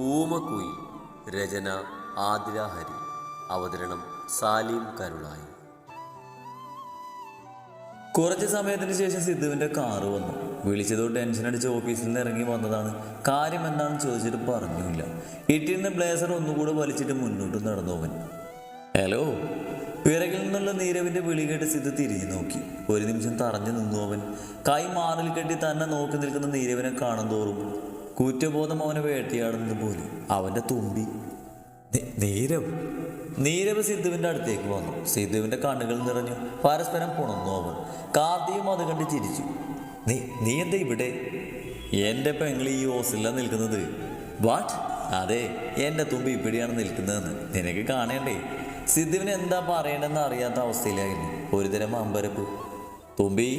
ഊമക്കുയിൽ രചന ആതിര അവതരണം സാലിം കരുളായി. കുറച്ച് സമയത്തിന് ശേഷം സിദ്ധുവിന്റെ കാറ് വന്നു. വിളിച്ചതോ ടെൻഷൻ അടിച്ച് ഓഫീസിൽ നിന്ന് ഇറങ്ങി വന്നതാണ്. കാര്യം എന്താണെന്ന് ചോദിച്ചിട്ട് പറഞ്ഞില്ല. ഇട്ടിരുന്ന ബ്ലേസർ ഒന്നുകൂടെ വലിച്ചിട്ട് മുന്നോട്ട് നടന്നു അവൻ. ഹലോ? പിറകിൽ നിന്നുള്ള നീരവിന്റെ വിളി കേട്ട് സിദ്ധു തിരിഞ്ഞു നോക്കി. ഒരു നിമിഷം തറഞ്ഞു നിന്നു അവൻ. കൈ മാറിൽ കെട്ടി തന്നെ നോക്കി നിൽക്കുന്ന നീരവിനെ കാണും തോറും കുറ്റബോധം അവനെ വേട്ടയാടുന്നത് പോലെ അവന്റെ തുമ്പി. നീരവ്? നീരവ് സിദ്ധുവിന്റെ അടുത്തേക്ക് വന്നു. സിദ്ധുവിന്റെ കണ്ണുകൾ നിറഞ്ഞു. പരസ്പരം പുണന്നു അവൻ കാർത്തിയും അത് കണ്ട് ചിരിച്ചു. നീ നീ എന്താ ഇവിടെ? എന്റെ പെങ്ങൾ ഈ ഹോസ്റ്റലിലാണ് നിൽക്കുന്നത്. വാട്ട് അതെ എന്റെ തുമ്പി ഇവിടെയാണ് നിൽക്കുന്നതെന്ന്. നിനക്ക് കാണേണ്ടേ? സിദ്ധുവിന് എന്താ പറയണ്ടെന്ന് അറിയാത്ത അവസ്ഥയിലായിരുന്നു. ഒരുതരം അമ്പരപ്പ്. തുമ്പി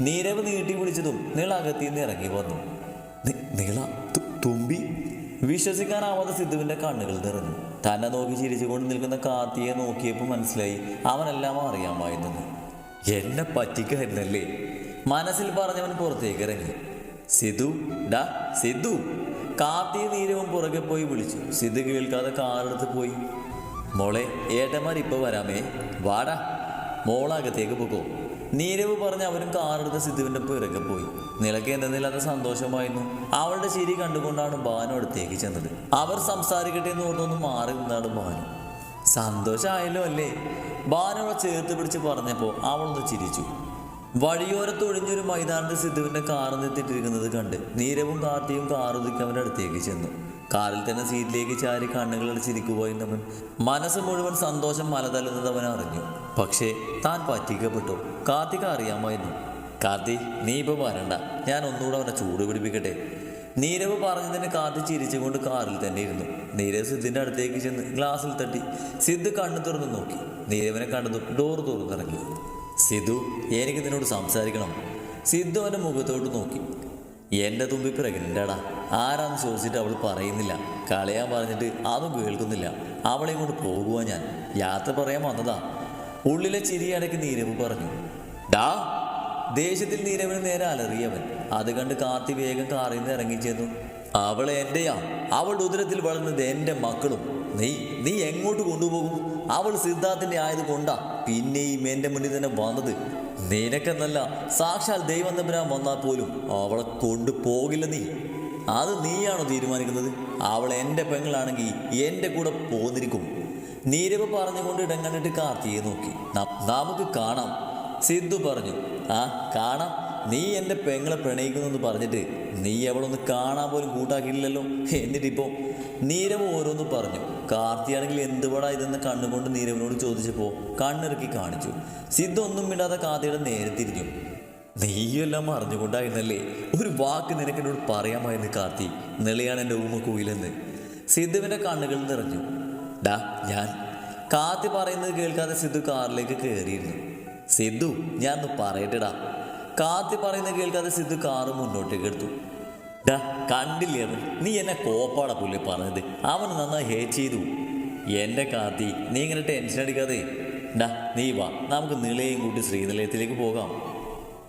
നീരവ് നീട്ടി പിടിച്ചതും നീള അകത്തിൽ നിന്ന് ഇറങ്ങി വന്നു. നീള തുമ്പി. വിശ്വസിക്കാനാവാതെ സിദ്ധുവിന്റെ കണ്ണുകൾ നിറഞ്ഞു. തന്നെ നോക്കി ചിരിച്ചുകൊണ്ട് നിൽക്കുന്ന കാർത്തിയെ നോക്കിയപ്പോൾ മനസ്സിലായി അവനെല്ലാം അറിയാമായിരുന്നു എന്നെ പറ്റിക്കായിരുന്നല്ലേ? മനസ്സിൽ പറഞ്ഞവൻ പുറത്തേക്ക് ഇറങ്ങി. സിധു ഡാ സിദ്ധു. കാർത്തിയ നീരവും പുറകെ പോയി വിളിച്ചു. സിദ്ധു കേൾക്കാതെ കാറെടുത്ത് പോയി. മോളെ ഏട്ടന്മാർ ഇപ്പൊ വരാമേ. വാടാ മോളകത്തേക്ക് പോകോ നീരവ് പറഞ്ഞ് അവരും കാറെടുത്ത് സിദ്ധുവിന്റെ പിറകെ പോയി. നിലയ്ക്ക് എന്തെന്നില്ലാത്ത സന്തോഷമായിരുന്നു. അവളുടെ ചിരി കണ്ടുകൊണ്ടാണ് ബാനു അടുത്തേക്ക് ചെന്നത്. അവർ സംസാരിക്കട്ടെ എന്ന് ഓർത്തൊന്ന് മാറി നിന്നാണ് ബാനു സന്തോഷമായല്ലോ അല്ലേ? ബാനു അവളെ ചേർത്ത് പിടിച്ച് പറഞ്ഞപ്പോൾ അവളൊന്ന് ചിരിച്ചു. വഴിയോരത്ത് ഒഴിഞ്ഞൊരു മൈതാനത്ത് സിദ്ധുവിന്റെ കാറ് നിർത്തിയിട്ടിരിക്കുന്നത് കണ്ട് നീരവും കാർത്തിയും കാറുതിക്ക് അവന്റെ അടുത്തേക്ക് ചെന്നു. കാറിൽ തന്നെ സീറ്റിലേക്ക് ചാരി കണ്ണുകൾ അടച്ചിരിക്കുവായിരുന്നവൻ മനസ്സ് മുഴുവൻ സന്തോഷം മലതല്ലുന്നത് അവൻ അറിഞ്ഞു. പക്ഷേ താൻ പറ്റിക്കപ്പെട്ടു. കാർത്തിക അറിയാമായിരുന്നു. കാർത്തി നീ ഇപ്പോൾ വരണ്ട. ഞാൻ ഒന്നുകൂടെ അവനെ ചൂട് പിടിപ്പിക്കട്ടെ. നീരവ് പറഞ്ഞതിന് കാർത്തി ചിരിച്ചുകൊണ്ട് കാറിൽ തന്നെ ഇരുന്നു. നീരവ് സിദ്ധിന്റെ അടുത്തേക്ക് ചെന്ന് ഗ്ലാസ്സിൽ തട്ടി. സിദ്ധ് കണ്ണു തുറന്ന് നോക്കി. നീരവിനെ കണ്ടതും ഡോർ തുറന്നിറങ്ങി. സിധു എനിക്ക് നിന്നോട് സംസാരിക്കണം. സിദ്ധു അവന്റെ മുഖത്തോട്ട് നോക്കി. എന്റെ തുമ്പി പ്രഗ്നന്റാടാ ആരാന്ന് ചോദിച്ചിട്ട് അവൾ പറയുന്നില്ല. കളയാൻ പറഞ്ഞിട്ട് അതും കേൾക്കുന്നില്ല. അവളെ കൊണ്ട് പോകുവാ ഞാൻ. യാത്ര പറയാൻ വന്നതാ. ഉള്ളിലെ ചിരി അടക്കി നീരവ് പറഞ്ഞു. ഡാ ദേഷ്യത്തിൽ നീരവിന് നേരെ അലറിയവൻ. അത് കണ്ട് കാത്തി വേഗം കാറിൽ നിന്ന് ഇറങ്ങിച്ചെന്നു അവളെ എന്റെയാ അവളുടെ ഉദരത്തിൽ വളർന്നത് എന്റെ മക്കളും. നീ നീ എങ്ങോട്ട് കൊണ്ടുപോകും? അവൾ സിദ്ധാർത്ഥിന്റെ ആയത് കൊണ്ടാ പിന്നെയും എന്റെ മുന്നിൽ തന്നെ വന്നത്. നിനക്കെന്നല്ല സാക്ഷാൽ ദൈവം തമ്പുരാൻ വന്നാൽ പോലും അവളെ കൊണ്ടുപോകില്ല നീ. അത് നീയാണോ തീരുമാനിക്കുന്നത്? അവൾ എന്റെ പെങ്ങളാണെങ്കിൽ എന്റെ കൂടെ പോന്നിരിക്കും. നീരവ് പറഞ്ഞുകൊണ്ട് ഇടം കണ്ടിട്ട് കാർത്തിയെ നോക്കി. "ന- നമുക്ക് കാണാം. സിദ്ധു പറഞ്ഞു ആ കാണാം. നീ എന്റെ പെങ്ങളെ പ്രണയിക്കുന്നു എന്ന് പറഞ്ഞിട്ട് നീ അവളൊന്ന് കാണാൻ പോലും കൂട്ടാക്കിയില്ലല്ലോ. എന്നിട്ടിപ്പോൾ നീരവ് ഓരോന്ന് പറഞ്ഞു. കാർത്തിയാണെങ്കിൽ എന്തുപടാ ഇതെന്ന് കണ്ണുകൊണ്ട് നീരവിനോട് ചോദിച്ചപ്പോൾ കണ്ണിറക്കി കാണിച്ചു. സിദ്ധ ഒന്നും മിണ്ടാതെ കാർത്തിയുടെ നേരെ തിരിഞ്ഞു നീയെല്ലാം അറിഞ്ഞുകൊണ്ടായിരുന്നല്ലേ? ഒരു വാക്ക് നിനക്ക് എന്നോട് പറയാമായിരുന്നു കാർത്തി. നിളയാണ് എന്റെ ഊമക്കൂയിലെന്ന് സിദ്ധുവിന്റെ കണ്ണുകൾ നിറഞ്ഞു. ഡാ ഞാൻ. കാത്തി പറയുന്നത് കേൾക്കാതെ സിദ്ധു കാറിലേക്ക് കയറിയിരുന്നു. സിദ്ധു ഞാൻ ഒന്ന് പറയട്ടെടാ. കാത്തി പറയുന്നത് കേൾക്കാതെ സിദ്ധു കാറ് മുന്നോട്ടേക്ക് എടുത്തു ഡാ കണ്ടില്ലേ അവൻ? നീ എന്നെ കോപ്പാടാ പുള്ളി പറഞ്ഞത്. അവൻ നന്നായി ഹേറ്റ് ചെയ്തു. എന്റെ കാത്തി നീ ഇങ്ങനെ ടെൻഷൻ അടിക്കാതെ. ഡാ നീ വാ. നമുക്ക് നിളയും കൂട്ടി ശ്രീനിലയത്തിലേക്ക് പോകാം.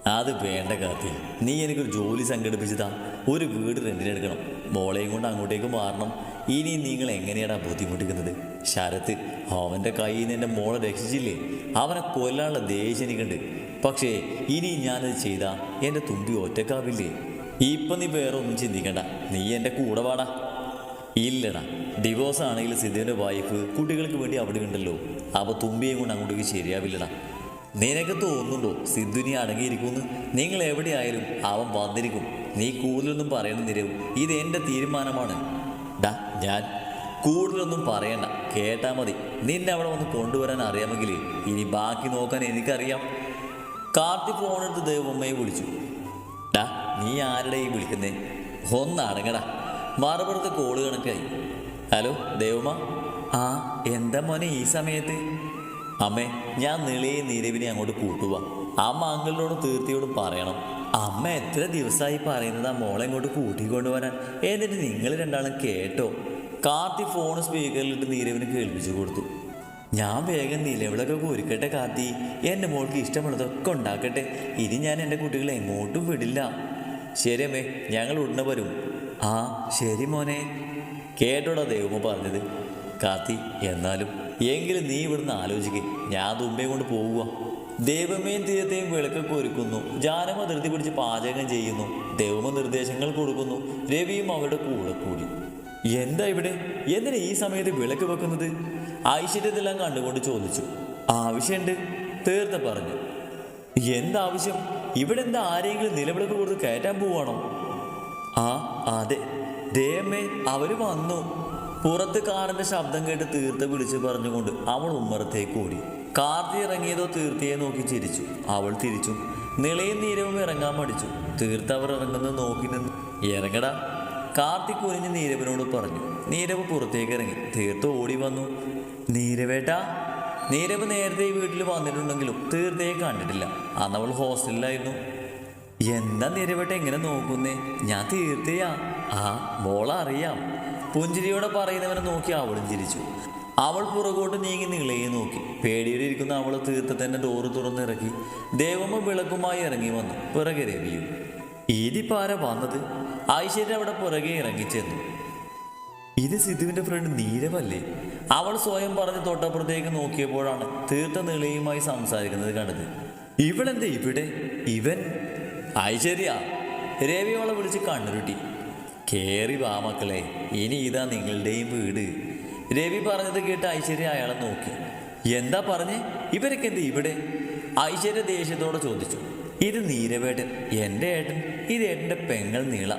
അത് വേണ്ട കാത്തി നീ എനിക്കൊരു ജോലി സംഘടിപ്പിച്ചതാ. ഒരു വീട് റെന്റിനെടുക്കണം മോളെയും കൊണ്ട് അങ്ങോട്ടേക്ക് മാറണം. ഇനി നിങ്ങൾ എങ്ങനെയാണ് ബുദ്ധിമുട്ടിക്കുന്നത്? ശരത്ത് അവന്റെ കയ്യിൽ നിന്ന് എന്റെ മോളെ രക്ഷിച്ചില്ലേ? അവനെ കൊല്ലാനുള്ള ദേഷ്യം എനിക്കുണ്ട്. പക്ഷേ ഇനി ഞാനത് ചെയ്താൽ എന്റെ തുമ്പി ഒറ്റക്കാവില്ലേ? ഇപ്പം നീ വേറെ ഒന്നും ചിന്തിക്കണ്ട. നീ എന്റെ കൂടെ വാടാ. ഇല്ലടാ ഡിവോഴ്സ് ആണെങ്കിൽ സിദ്ധുവിന്റെ വൈഫ് കുട്ടികൾക്ക് വേണ്ടി അവിടെ ഉണ്ടല്ലോ. അപ്പോൾ തുമ്പിയും കൊണ്ട് അങ്ങോട്ടേക്ക് ശരിയാവില്ലടാ. നിനക്ക് തോന്നുന്നുണ്ടോ സിദ്ധുനി അടങ്ങിയിരിക്കുമെന്ന്? നിങ്ങൾ എവിടെയായാലും അവൻ വന്നിരിക്കും. നീ കൂടുതലൊന്നും പറയണം നിരവും. ഇത് എന്റെ തീരുമാനമാണ്. ഡാ ഞാൻ കൂടുതലൊന്നും പറയണ്ട. കേട്ടാ മതി. നിന്നെ അവിടെ വന്ന് കൊണ്ടുവരാൻ അറിയാമെങ്കിൽ ഇനി ബാക്കി നോക്കാൻ എനിക്കറിയാം. കാർത്തി ഫോണെടുത്ത് ദേവമ്മയെ വിളിച്ചു. ഡാ നീ ആരുടെ ഈ വിളിക്കുന്നേ? ഒന്നടങ്ങടാ. മറുപുറത്ത് കോൾ കണക്കായി. ഹലോ ദേവമ്മ? ആ എന്താ മോനെ ഈ സമയത്ത്? അമ്മേ ഞാൻ നിളയെ നീരവിനെ അങ്ങോട്ട് കൂട്ടുവാ. അമ്മ അങ്കിളിനോടും തീർത്തിയോടും പറയണം. അമ്മ എത്ര ദിവസമായി പറയുന്നത് ആ മോളെ ഇങ്ങോട്ട് കൂട്ടിക്കൊണ്ടുവരാൻ. എന്നിട്ട് നിങ്ങൾ രണ്ടാളും കേട്ടോ. കാർത്തി ഫോൺ സ്പീക്കറിലിട്ട് നീരവിന് കേൾപ്പിച്ചു കൊടുത്തു. ഞാൻ വേഗം നിലവിളൊക്കെ ഒരുക്കട്ടെ കാർത്തി. എന്റെ മോൾക്ക് ഇഷ്ടമുള്ളതൊക്കെ ഉണ്ടാക്കട്ടെ. ഇനി ഞാൻ എന്റെ കുട്ടികളെ എങ്ങോട്ടും വിടില്ല. ശരി അമ്മേ ഞങ്ങൾ ഉടനെ വരും. ആ ശരി മോനെ. കേട്ടോടാ ദൈവമ്മ പറഞ്ഞത്. കാത്തി എന്നാലും എങ്കിലും നീ ഇവിടുന്ന് ആലോചിക്ക്. ഞാൻ തുമ്പയും കൊണ്ട് പോവുക. ദൈവമേയും തീരത്തെയും വിളക്കൊക്കെ ഒരുക്കുന്നു. ജാനമ ധൃതി പിടിച്ച് പാചകം ചെയ്യുന്നു. ദൈവമ നിർദ്ദേശങ്ങൾ കൊടുക്കുന്നു. രവിയും അവരുടെ കൂടെ കൂടി. എന്താ ഇവിടെ? എന്തിനാ ഈ സമയത്ത് വിളക്ക് വെക്കുന്നത്? ഐശ്വര്യത്തെല്ലാം കണ്ടുകൊണ്ട് ചോദിച്ചു. ആവശ്യമുണ്ട്? തീർത്ത പറഞ്ഞു. എന്താവശ്യം? ഇവിടെ എന്താ ആരെങ്കിലും നിലവിളക്ക് കൊടുത്ത് കയറ്റാൻ പോവാണോ? ആ അതെ. ദേമേ അവർ വന്നു. പുറത്ത് കാറിന്റെ ശബ്ദം കേട്ട് തീർത്ത വിളിച്ച് പറഞ്ഞുകൊണ്ട് അവൾ ഉമ്മറത്തേക്ക് ഓടി. കാർത്തി ഇറങ്ങിയതോ തീർത്തയെ നോക്കി ചിരിച്ചു. അവൾ തിരിച്ചു. നിളയും നീരവും ഇറങ്ങാൻ മടിച്ചു. തീർത്ത അവർ ഇറങ്ങുന്നത് നോക്കി നിന്ന് ഇറങ്ങടാ. കാർത്തി കുനിഞ്ഞ് നീരവിനോട് പറഞ്ഞു. നീരവ് പുറത്തേക്ക് ഇറങ്ങി. തീർത്ത് ഓടി വന്നു. നീരവേട്ടാ നീരവ് നേരത്തെ വീട്ടിൽ വന്നിട്ടുണ്ടെങ്കിലും തീർത്തയെ കണ്ടിട്ടില്ല. അന്ന് അവൾ ഹോസ്റ്റലിലായിരുന്നു. എന്താ നിരവട്ടെ എങ്ങനെ നോക്കുന്നേ? ഞാൻ തീർത്തയാ. ആ മോളറിയാം. പുഞ്ചിരിയോടെ പറയുന്നവനെ നോക്കി അവളും ചിരിച്ചു. അവൾ പുറകോട്ട് നീങ്ങി നിളയെ നോക്കി. പേടിയിലിരിക്കുന്ന അവൾ തീർത്ത തന്നെ ഡോറ് തുറന്നിറക്കി ദേവമ്മ വിളക്കുമായി ഇറങ്ങി വന്നു. പിറകെ രവിയും. ഇതിപ്പാര വന്നത് ഐശ്വര്യ അവിടെ പുറകെ ഇറങ്ങിച്ചെന്നു ഇത് സിദ്ധുവിന്റെ ഫ്രണ്ട് നീരവല്ലേ? അവൾ സ്വയം പറഞ്ഞ് തൊട്ടപ്പുറത്തേക്ക് നോക്കിയപ്പോഴാണ് തീർത്ത നിളയുമായി സംസാരിക്കുന്നത് കണ്ടത്. ഇവളെന്താ ഇവിടെ? ഇവൻ? ഐശ്വര്യ രവി അവളെ വിളിച്ച് കണ്ണുരുട്ടി. കേറി വാ മക്കളെ ഇനി ഇതാ നിങ്ങളുടെയും വീട്. രവി പറഞ്ഞത് കേട്ട് ഐശ്വര്യ അയാളെ നോക്കി. എന്താ പറഞ്ഞേ? ഇവരൊക്കെ എന്ത് ഇവിടെ? ഐശ്വര്യ ദേഷ്യത്തോടെ ചോദിച്ചു. ഇത് നീരവേട്ടൻ എന്റെ ഏട്ടൻ ഇത് ഏട്ടന്റെ പെങ്ങൾ നീള.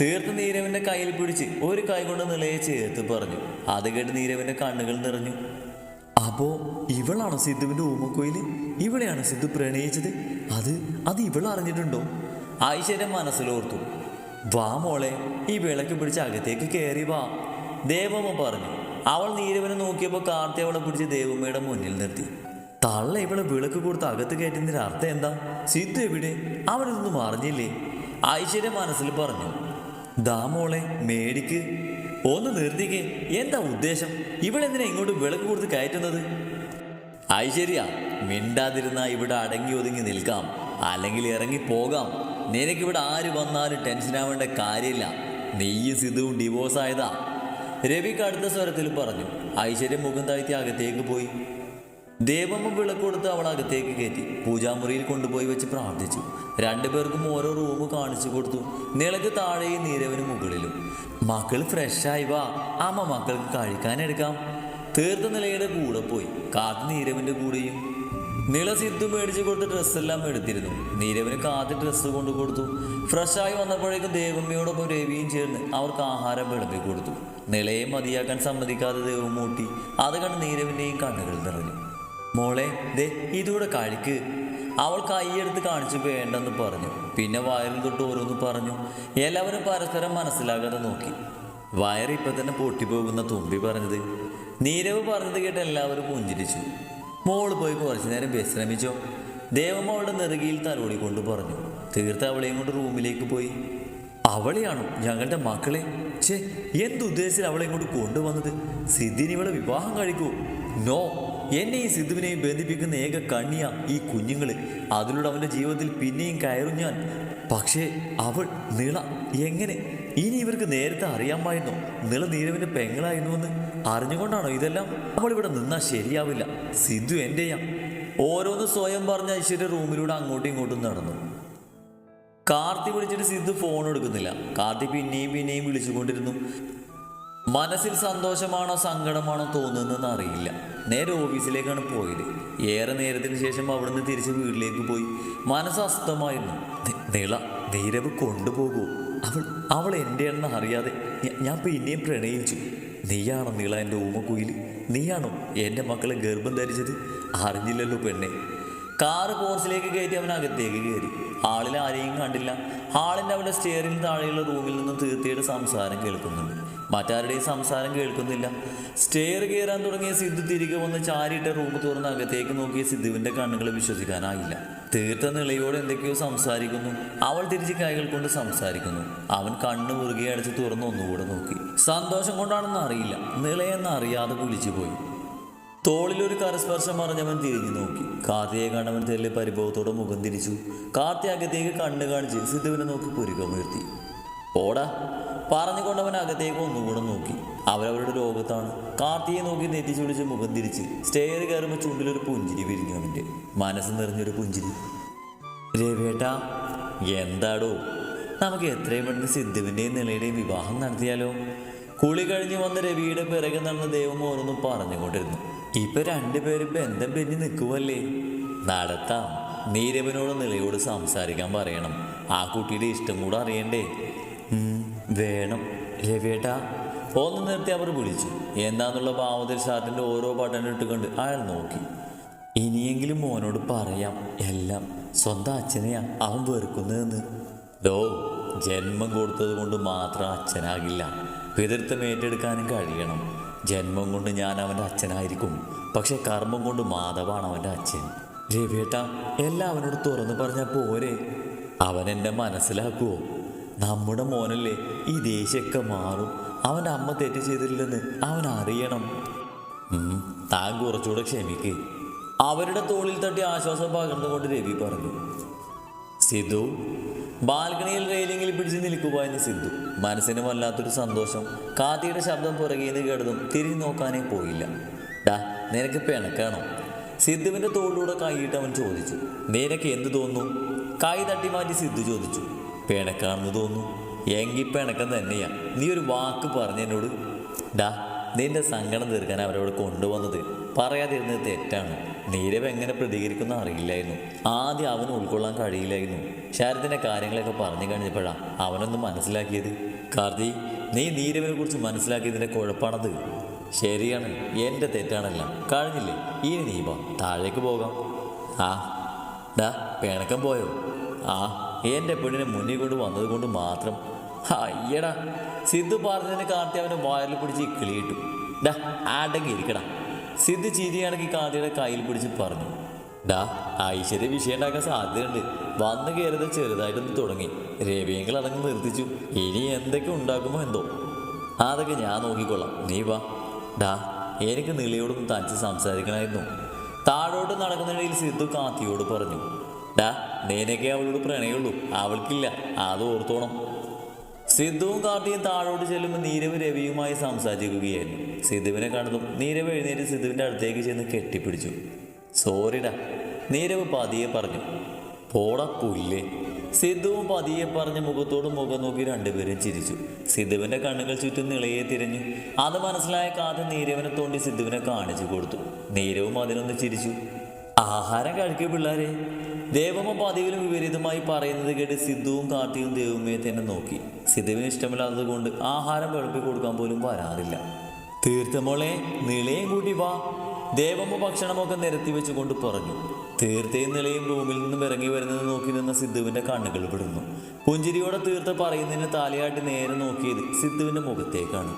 തീർത്ത് നീരവിന്റെ കയ്യിൽ പിടിച്ച് ഒരു കൈ കൊണ്ട് നിലയെ ചേർത്ത് പറഞ്ഞു. അത് കേട്ട് നീരവിന്റെ കണ്ണുകൾ നിറഞ്ഞു. അപ്പോ ഇവളാണോ സിദ്ധുവിന്റെ ഊമക്കോയിൽ? ഇവളെയാണ് സിദ്ധു പ്രണയിച്ചത്? അത് അത് ഇവൾ അറിഞ്ഞിട്ടുണ്ടോ? ഐശ്വര്യം മനസ്സിലോർത്തു. വാ മോളെ ഈ വിളക്ക് പിടിച്ച് അകത്തേക്ക് കയറി വാ. ദേവമ്മ പറഞ്ഞു. അവൾ നീരവനെ നോക്കിയപ്പോൾ കാർത്തി അവളെ പിടിച്ച് ദേവമ്മയുടെ മുന്നിൽ നിർത്തി. തള്ള ഇവളെ വിളക്ക് കൊടുത്ത് അകത്ത് കയറ്റുന്നതിന്റെ അർത്ഥം എന്താ? സിദ്ധു എവിടെ? അവനൊന്നും അറിഞ്ഞില്ലേ? ഐശ്വര്യ മനസ്സിൽ പറഞ്ഞു. ദാ മോളെ മേടിക്ക്. ഒന്ന് നിർത്തിക്ക്. എന്താ ഉദ്ദേശം? ഇവളെന്തിനാ ഇങ്ങോട്ട് വിളക്ക് കൊടുത്ത് കയറ്റുന്നത്? ഐശ്വര്യ മിണ്ടാതിരുന്ന ഇവിടെ അടങ്ങി ഒതുങ്ങി നിൽക്കാം. അല്ലെങ്കിൽ ഇറങ്ങി പോകാം. നിനക്കിവിടെ ആര് വന്നാലും ടെൻഷനാവേണ്ട കാര്യമില്ല. നീയും സിദ്ധുവും ഡിവോഴ്സ് ആയതാ. രവിക്ക് അടുത്ത സ്വരത്തിൽ പറഞ്ഞു. ഐശ്വര്യം മുഖം താഴ്ത്തി അകത്തേക്ക് പോയി. ദേവമ്മ വിളക്ക് കൊടുത്ത് അവൾ അകത്തേക്ക് കയറ്റി. പൂജാമുറിയിൽ കൊണ്ടുപോയി വെച്ച് പ്രാർത്ഥിച്ചു. രണ്ടുപേർക്കും ഓരോ റൂം കാണിച്ചു കൊടുത്തു. നിളക്ക് താഴെയും നീരവിന് മുകളിലും. മക്കൾ ഫ്രഷായി വാ. അമ്മ മക്കൾക്ക് കഴിക്കാനെടുക്കാം തീർത്ത നിലയുടെ കൂടെ പോയി. കാത്ത് നീരവിന്റെ കൂടെയും. നിള സിദ്ധു മേടിച്ചു കൊടുത്ത ഡ്രസ്സെല്ലാം എടുത്തിരുന്നു. നീരവിന് കാത്ത് ഡ്രസ്സ് കൊണ്ടു കൊടുത്തു. ഫ്രഷായി വന്നപ്പോഴേക്കും ദേവമ്മയോടൊപ്പം രവിയും ചേർന്ന് അവർക്ക് ആഹാരം വിളമ്പി കൊടുത്തു. നിളയെ മതിയാക്കാൻ സമ്മതിക്കാതെ ദേവമൂട്ടി അത് കണ്ട് നീരവിന്റെയും കണ്ണുകൾ നിറഞ്ഞു. മോളെ ദേ ഇതൂടെ കഴിക്ക്. അവൾ കൈയെടുത്ത് കാണിച്ചു വേണ്ടെന്ന് പറഞ്ഞു. പിന്നെ വയറിൽ തൊട്ട് ഓരോന്ന് പറഞ്ഞു. എല്ലാവരും പരസ്പരം മനസ്സിലാകാതെ നോക്കി. വയറ് ഇപ്പൊ തന്നെ പൊട്ടിപ്പോകുന്ന തുമ്പി പറഞ്ഞത്. നീരവ് പറഞ്ഞത് കേട്ട് എല്ലാവരും പുഞ്ചിരിച്ചു. മോൾ പോയി കുറച്ചു നേരം വിശ്രമിച്ചോ. ദേവമ്മ അവളുടെ നെറുകയിൽ തലോടിക്കൊണ്ട് പറഞ്ഞു. തീർത്ത് അവളെയും കൊണ്ട് റൂമിലേക്ക് പോയി. അവളെയാണോ ഞങ്ങളുടെ മക്കളെ? ഛേ എന്തുദ്ദേശത്തിൽ അവളെ ഇങ്ങോട്ട് കൊണ്ടുവന്നത്? സിദ്ധിന് ഇവളെ വിവാഹം കഴിക്കൂ. നോ. എന്നെ ഈ സിദ്ധുവിനെയും ബന്ധിപ്പിക്കുന്ന ഏക കണ്ണിയ ഈ കുഞ്ഞുങ്ങൾ അതിലൂടെ അവന്റെ ജീവിതത്തിൽ പിന്നെയും കയറും ഞാൻ. പക്ഷേ അവൾ നിള എങ്ങനെ? ഇനി ഇവർക്ക് നേരത്തെ അറിയാമായിരുന്നു. നിള നീരവിന്റെ പെങ്ങളായിരുന്നുവെന്ന് അറിഞ്ഞുകൊണ്ടാണോ ഇതെല്ലാം? അവൾ ഇവിടെ നിന്നാൽ ശരിയാവില്ല. സിദ്ധു എന്റെയാ ഓരോന്ന് സ്വയം പറഞ്ഞ ഐശ്വര്യ റൂമിലൂടെ അങ്ങോട്ടും ഇങ്ങോട്ടും നടന്നു. കാർത്തി വിളിച്ചിട്ട് സിദ്ധു ഫോൺ എടുക്കുന്നില്ല. കാർത്തി പിന്നെയും പിന്നെയും വിളിച്ചുകൊണ്ടിരുന്നു. മനസ്സിൽ സന്തോഷമാണോ സങ്കടമാണോ തോന്നുന്നതെന്ന് അറിയില്ല. നേരെ ഓഫീസിലേക്കാണ് പോയത്. ഏറെ നേരത്തിന് ശേഷം അവിടുന്ന് തിരിച്ച് വീട്ടിലേക്ക് പോയി. മനസ്സ് അസ്തമായിരുന്നു. നീള നീരവ് കൊണ്ടുപോകൂ. അവൾ അവൾ എന്റെ എണ്ണ അറിയാതെ ഞാൻ പിന്നെയും പ്രണയിച്ചു. നീയാണോ നീള എന്റെ ഊമക്കുയിൽ നീയാണോ എന്റെ മക്കളെ ഗർഭം ധരിച്ചത്? അറിഞ്ഞില്ലല്ലോ പെണ്ണെ. കാറ് പോർച്ചിലേക്ക് കയറ്റി അവൻ അകത്തേക്ക് കയറി. ഹാളിൽ ആരെയും കണ്ടില്ല. ഹാളിന്റെ അവിടെ സ്റ്റെയറിന് താഴെയുള്ള റൂമിൽ നിന്ന് തീർത്തിയുടെ സംസാരം കേൾക്കുന്നുണ്ട്. മറ്റാരുടെയും സംസാരം കേൾക്കുന്നില്ല. സ്റ്റെയർ കയറാൻ തുടങ്ങിയ സിദ്ധു തിരികെ വന്ന് ചാരിയിട്ട റൂം തുറന്ന് അകത്തേക്ക് നോക്കിയ സിദ്ധുവിന്റെ കണ്ണുകൾ വിശ്വസിക്കാനായില്ല. തീർത്ത നിളയോട് എന്തൊക്കെയോ സംസാരിക്കുന്നു. അവൾ തിരിച്ച് കൈകൾ കൊണ്ട് സംസാരിക്കുന്നു. അവൻ കണ്ണു മുറുകെ അടച്ച് തുറന്ന് ഒന്നുകൂടെ നോക്കി. സന്തോഷം കൊണ്ടാണെന്ന് അറിയില്ല. നിളയെന്ന് അറിയാതെ കുലിച്ചു പോയി. തോളിലൊരു കരസ്പർശം അറിഞ്ഞവൻ തിരിഞ്ഞു നോക്കി. കാർത്തിയെ കണ്ടവൻ തെല്ല് പരിഭവത്തോടെ മുഖം തിരിച്ചു. കാർത്തി അകത്തേക്ക് കണ്ണ് കാണിച്ച് സിദ്ധുവിനെ നോക്കി പുരുകമുയർത്തി ഓടാ. പറഞ്ഞുകൊണ്ടവൻ അകത്തേക്ക് ഒന്നുകൂടെ നോക്കി. അവരവരുടെ ലോകത്താണ്. കാർത്തിയെ നോക്കി നെറ്റിച്ചു വിളിച്ച് മുഖം തിരിച്ച്. സ്റ്റെയർ കയറുമ്പോൾ ചുണ്ടിലൊരു പുഞ്ചിരി വിരിഞ്ഞു അവന്റെ മനസ്സ് നിറഞ്ഞൊരു പുഞ്ചിരി. രവേട്ട എന്താടോ? നമുക്ക് എത്രയും പെട്ടെന്ന് സിദ്ധുവിന്റെയും നിലയുടെയും വിവാഹം നടത്തിയാലോ? കുളി കഴിഞ്ഞ് വന്ന രവിയുടെ പിറകെ നടന്ന ദൈവം ഓരോന്നും പറഞ്ഞുകൊണ്ടിരുന്നു. ഇപ്പൊ രണ്ടുപേരും ബന്ധം പിരിഞ്ഞ് നിൽക്കുമല്ലേ നടത്താം. നീരവനോട് നിലയോട് സംസാരിക്കാൻ പറയണം. ആ കുട്ടിയുടെ ഇഷ്ടം കൂടെ അറിയണ്ടേ? വേണം. രവിയേട്ടാ ഒന്ന് നിർത്തി അവർ വിളിച്ചു എന്താന്നുള്ള ഭാവത്തിൽ സാറ്റിന്റെ ഓരോ ബട്ടൺ ഇട്ടുകൊണ്ട് അയാൾ നോക്കി. ഇനിയെങ്കിലും മോനോട് പറയാം എല്ലാം. സ്വന്തം അച്ഛനെയാ അവൻ വെറുക്കുന്നതെന്ന്. ദോ ജന്മം കൊടുത്തത് കൊണ്ട് മാത്രം അച്ഛനാകില്ല. പിതൃത്വം ഏറ്റെടുക്കാനും കഴിയണം. ജന്മം കൊണ്ട് ഞാൻ അവന്റെ അച്ഛനായിരിക്കും. പക്ഷെ കർമ്മം കൊണ്ട് മാധവാണ് അവന്റെ അച്ഛൻ. രവിയേട്ട എല്ലാം അവനോട് തുറന്നു പറഞ്ഞാൽ പോരെ. അവൻ എന്നെ മനസ്സിലാക്കുവോ? നമ്മുടെ മോനല്ലേ? ഈ ദേഷ്യമൊക്കെ മാറും. അവന്റെ അമ്മ തെറ്റ് ചെയ്തില്ലെന്ന് അവൻ അറിയണം താൻ കുറച്ചുകൂടെ ക്ഷമിക്ക്. അവരുടെ തോളിൽ തട്ടി ആശ്വാസം പകർന്നുകൊണ്ട് രവി പറഞ്ഞു. സിദ്ധു ബാൽക്കണിയിൽ റെയിലിംഗിൽ പിടിച്ച് നിൽക്കുവായിരുന്നു സിദ്ധു. മനസ്സിന് വല്ലാത്തൊരു സന്തോഷം. കാത്തിയുടെ ശബ്ദം പുറകേന്ന് കേട്ടതും തിരിഞ്ഞു നോക്കാനേ പോയില്ല. ഡാ നിനക്ക് പിണക്കാണോ? സിദ്ധുവിന്റെ തോളിലൂടെ കൈയിട്ട് അവൻ ചോദിച്ചു. നിനക്ക് എന്ത് തോന്നുന്നു? കൈ തട്ടി മാറ്റി സിദ്ധു ചോദിച്ചു. പിണക്കാണെന്ന് തോന്നുന്നു. എങ്കിൽ പിണക്കം തന്നെയാ. നീ ഒരു വാക്ക് പറഞ്ഞ എന്നോട് ഡാ നിന്റെ സങ്കടം തീർക്കാൻ അവരവിടെ കൊണ്ടുവന്നത് പറയാതിരുന്നത് തെറ്റാണ്. നീരവ് എങ്ങനെ പ്രതികരിക്കുന്ന അറിയില്ലായിരുന്നു. ആദ്യം അവന് ഉൾക്കൊള്ളാൻ കഴിയില്ലായിരുന്നു. ശരത്തിന്റെ കാര്യങ്ങളൊക്കെ പറഞ്ഞു കഴിഞ്ഞപ്പോഴാണ് അവനൊന്നും മനസ്സിലാക്കിയത്. കാർത്തി നീ നീരവിനെ കുറിച്ച് മനസ്സിലാക്കിയതിന്റെ കുഴപ്പമാണത്. ശരിയാണ് എന്റെ തെറ്റാണല്ല. കഴിഞ്ഞില്ലേ? ഇനി നീ വാ താഴേക്ക് പോകാം. ആ ഡാ പിണക്കം പോയോ? ആ എന്റെ പെണ്ണിനെ മുന്നിൽ കൊണ്ട് വന്നത് കൊണ്ട് മാത്രം. അയ്യടാ. സിദ്ധു പറഞ്ഞതിന് കാർത്തി അവന്റെ വയറിൽ പിടിച്ച് കിളിയിട്ടു ഡാ ആടങ്ങി ഇരിക്കടാ. സിദ്ധു ചിരിയാണെങ്കിൽ കാർത്തിയുടെ കയ്യിൽ പിടിച്ച് പറഞ്ഞു. ഡാ ഐശ്വര്യ വിഷയം ഉണ്ടാക്കാൻ സാധ്യതയുണ്ട്. വന്ന് കയറിയത് ചെറുതായിട്ടൊന്ന് തുടങ്ങി. രവിയെങ്കിൽ അതങ്ങ് നിർത്തിച്ചു. ഇനി എന്തൊക്കെ ഉണ്ടാക്കുമോ എന്തോ. അതൊക്കെ ഞാൻ നോക്കിക്കൊള്ളാം. നീ വാ. ഡാ എനിക്ക് നിളിയോടും തനിച്ച് സംസാരിക്കണമായിരുന്നു. താഴോട്ട് നടക്കുന്നതിനിടയിൽ സിദ്ധു കാത്തിയോട് പറഞ്ഞു. ഡാ നേനൊക്കെ അവളോട് പ്രണയമുള്ളൂ. അവൾക്കില്ല. അത് ഓർത്തോണം. സിദ്ധുവും കാർത്തിയും താഴോട്ട് ചെല്ലുമ്പോൾ നീരവ് രവിയുമായി സംസാരിക്കുകയായിരുന്നു. സിദ്ധുവിനെ കണ്ടതും നീരവ് എഴുന്നേറ്റ് സിദ്ധുവിന്റെ അടുത്തേക്ക് ചെന്ന് കെട്ടിപ്പിടിച്ചു. സോറിടാ നീരവ് പതിയെ പറഞ്ഞു. പോടാ പുല്ലേ. സിദ്ധുവും പതിയെ പറഞ്ഞ് മുഖത്തോട് മുഖം നോക്കി രണ്ടുപേരും ചിരിച്ചു. സിദ്ധുവിന്റെ കണ്ണുകൾ ചുറ്റും നിളയെ തിരിഞ്ഞു. അത് മനസ്സിലായ കാത് നീരവിനെ തോണ്ടി സിദ്ധുവിനെ കാണിച്ചു കൊടുത്തു. നീരവും അതിനൊന്ന് ചിരിച്ചു. ആഹാരം കഴിക്കും പിള്ളേരെ. ദേവമ്മ പതിവിലും വിപരീതമായി പറയുന്നത് കേട്ട് സിദ്ധുവും കാർത്തിയും ദേവമ്മയെ തന്നെ നോക്കി. സിദ്ധുവിന് ഇഷ്ടമില്ലാത്തത് കൊണ്ട് ആഹാരം വെളുപ്പി കൊടുക്കാൻ പോലും വരാറില്ല. തീർത്ഥമോളെ നിളയും കൂട്ടി വാ ദേവമ്മ ഭക്ഷണമൊക്കെ നിരത്തി വെച്ചുകൊണ്ട് പറഞ്ഞു. തീർത്ഥയും നിലയും റൂമിൽ നിന്നും ഇറങ്ങി വരുന്നത് നോക്കി നിന്ന സിദ്ധുവിന്റെ കണ്ണുകൾ വിടുന്നു പുഞ്ചിരിയോടെ തീർത്ത പറയുന്നതിന് തലയാട്ടി നേരെ നോക്കിയത് സിദ്ധുവിന്റെ മുഖത്തേക്കാണ്.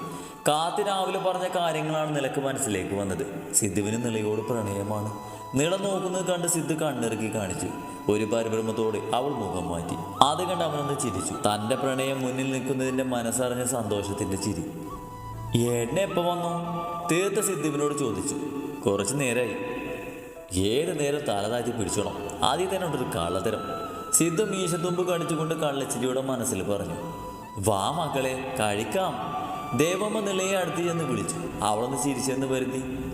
കാത്തി രാവിലെ പറഞ്ഞ കാര്യങ്ങളാണ് നിലയ്ക്ക് മനസ്സിലേക്ക് വന്നത്. സിദ്ധുവിന് നിലയോട് പ്രണയമാണ്. നിള നോക്കുന്നത് കണ്ട് സിദ്ധു കണ്ണിറുക്കി കാണിച്ചു. ഒരു പരിഭ്രമത്തോടെ അവൾ മുഖം മാറ്റി. അത് കണ്ട് അവനൊന്ന് ചിരിച്ചു. തന്റെ പ്രണയം മുന്നിൽ നിൽക്കുന്നതിന്റെ മനസ്സറിഞ്ഞ സന്തോഷത്തിന്റെ ചിരി. എന്നെ എപ്പോ വന്നു? തീർത്ത സിദ്ധുവിനോട് ചോദിച്ചു. കുറച്ച് നേരമായി ഏത് നേരം തലതാറ്റി പിടിച്ചോണം ആദ്യം തന്നെ ഉണ്ടൊരു കള്ളത്തരം. സിദ്ധു മീശത്തുമ്പ് കടിച്ചുകൊണ്ട് കള്ളച്ചിരിയുടെ മനസ്സിൽ പറഞ്ഞു. വാ മക്കളെ കഴിക്കാം. ദേവമ്മ നിലയെ അടുത്ത് ചെന്ന് വിളിച്ചു. അവളൊന്ന് ചിരിച്ചെന്ന് വരുത്തി.